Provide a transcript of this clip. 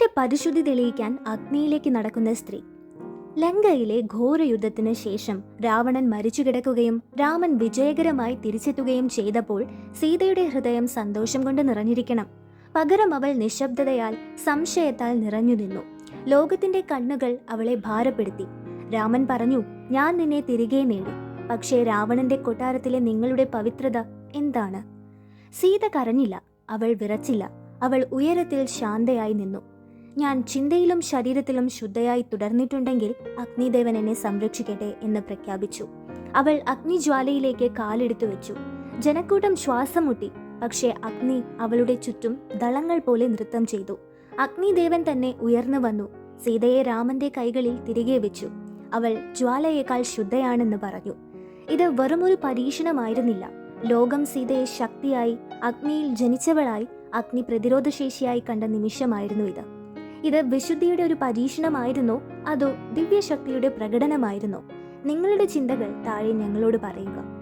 തന്റെ പരിശുദ്ധി തെളിയിക്കാൻ അഗ്നിയിലേക്ക് നടക്കുന്ന സ്ത്രീ. ലങ്കയിലെ ഘോരയുദ്ധത്തിന് ശേഷം രാവണൻ മരിച്ചു കിടക്കുകയും രാമൻ വിജയകരമായി തിരിച്ചെത്തുകയും ചെയ്തപ്പോൾ സീതയുടെ ഹൃദയം സന്തോഷം കൊണ്ട് നിറഞ്ഞിരിക്കണം. പകരം അവൾ നിശബ്ദതയാൽ സംശയത്താൽ നിറഞ്ഞു നിന്നു. ലോകത്തിന്റെ കണ്ണുകൾ അവളെ ഭാരപ്പെടുത്തി. രാമൻ പറഞ്ഞു ഞാൻ നിന്നെ തിരികെ നേടി. പക്ഷേ രാവണന്റെ കൊട്ടാരത്തിലെ നിങ്ങളുടെ പവിത്രത എന്താണ്? സീത കരഞ്ഞില്ല. അവൾ വിറച്ചില്ല. അവൾ ഉയരത്തിൽ ശാന്തയായി നിന്നു. ഞാൻ ചിന്തയിലും ശരീരത്തിലും ശുദ്ധയായി തുടർന്നിട്ടുണ്ടെങ്കിൽ അഗ്നിദേവൻ എന്നെ സംരക്ഷിക്കട്ടെ എന്ന് പ്രഖ്യാപിച്ചു. അവൾ അഗ്നിജ്വാലയിലേക്ക് കാലെടുത്തു വെച്ചു. ജനക്കൂട്ടം ശ്വാസം മുട്ടി പക്ഷേ അഗ്നി അവളുടെ ചുറ്റും ദളങ്ങൾ പോലെ നൃത്തം ചെയ്തു. അഗ്നിദേവൻ തന്നെ ഉയർന്നു വന്നു. സീതയെ രാമന്റെ കൈകളിൽ തിരികെ വെച്ചു. അവൾ ജ്വാലയേക്കാൾ ശുദ്ധയാണെന്ന് പറഞ്ഞു. ഇത് വെറുമൊരു പരീക്ഷണമായിരുന്നില്ല. ലോകം സീതയെ ശക്തിയായി അഗ്നിയിൽ ജനിച്ചവളായി അഗ്നി പ്രതിരോധശേഷിയായി കണ്ട നിമിഷമായിരുന്നു ഇത്. ഇത് വിശുദ്ധിയുടെ ഒരു പരീക്ഷണമായിരുന്നോ. അതോ ദിവ്യശക്തിയുടെ പ്രകടനമായിരുന്നോ. നിങ്ങളുടെ ചിന്തകൾ താഴെ ഞങ്ങളോട് പറയുക.